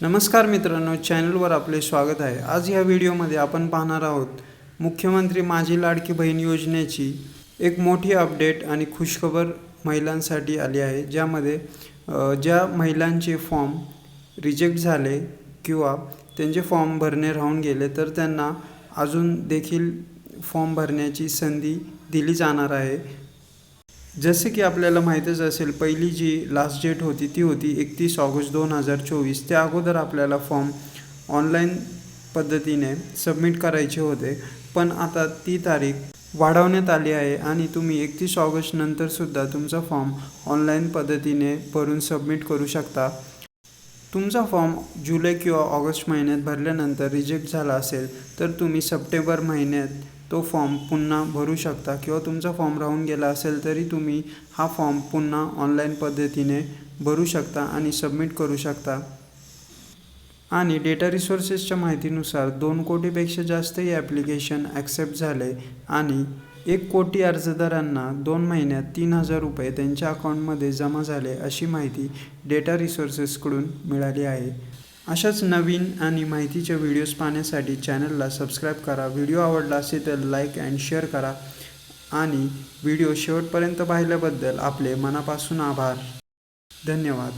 नमस्कार मित्रांनो चॅनलवर आपले स्वागत आहे. आज या व्हिडिओमध्ये आपण पाहणार आहोत मुख्यमंत्री माझी लाडकी बहीण योजनेची एक मोठी अपडेट आणि खुशखबर महिलांसाठी आली आहे ज्यामध्ये ज्या महिलांचे फॉर्म रिजेक्ट झाले किंवा त्यांचे फॉर्म भरणे राहून गेले तर त्यांना अजून देखील फॉर्म भरण्याची संधी दिली जाणार आहे. जसे की आपल्याला माहीतच असेल पहिली जी लास्ट डेट होती ती होती एकतीस ऑगस्ट दोन हजार चोवीस. त्या अगोदर आपल्याला फॉर्म ऑनलाईन पद्धतीने सबमिट करायचे होते. पण आता ती तारीख वाढवण्यात आली आहे आणि तुम्ही एकतीस ऑगस्ट नंतरसुद्धा तुमचा फॉर्म ऑनलाईन पद्धतीने भरून सबमिट करू शकता. तुमचा फॉर्म जुलै किंवा ऑगस्ट महिन्यात भरल्यानंतर रिजेक्ट झाला असेल तर तुम्ही सप्टेंबर महिन्यात तो फॉर्म पुन्हा भरू शकता किंवा तुमचा फॉर्म राहून गेला असेल तरी तुम्ही हा फॉर्म पुन्हा ऑनलाईन पद्धतीने भरू शकता आणि सबमिट करू शकता. आणि डेटा रिसोर्सेसच्या माहितीनुसार दोन कोटीपेक्षा जास्त हे ॲप्लिकेशन ॲक्सेप्ट झाले आणि एक कोटी अर्जदारांना दोन महिन्यात तीन हजार रुपये त्यांच्या अकाउंटमध्ये जमा झाले अशी माहिती डेटा रिसोर्सेसकडून मिळाली आहे. अशाच नवीन आणि माहितीच्या व्हिडिओज पाहण्यासाठी चॅनलला सबस्क्राईब करा. व्हिडिओ आवडला असेल तर लाईक अँड शेअर करा. आणि व्हिडिओ शेवटपर्यंत पाहिल्याबद्दल आपले मनापासून आभार. धन्यवाद.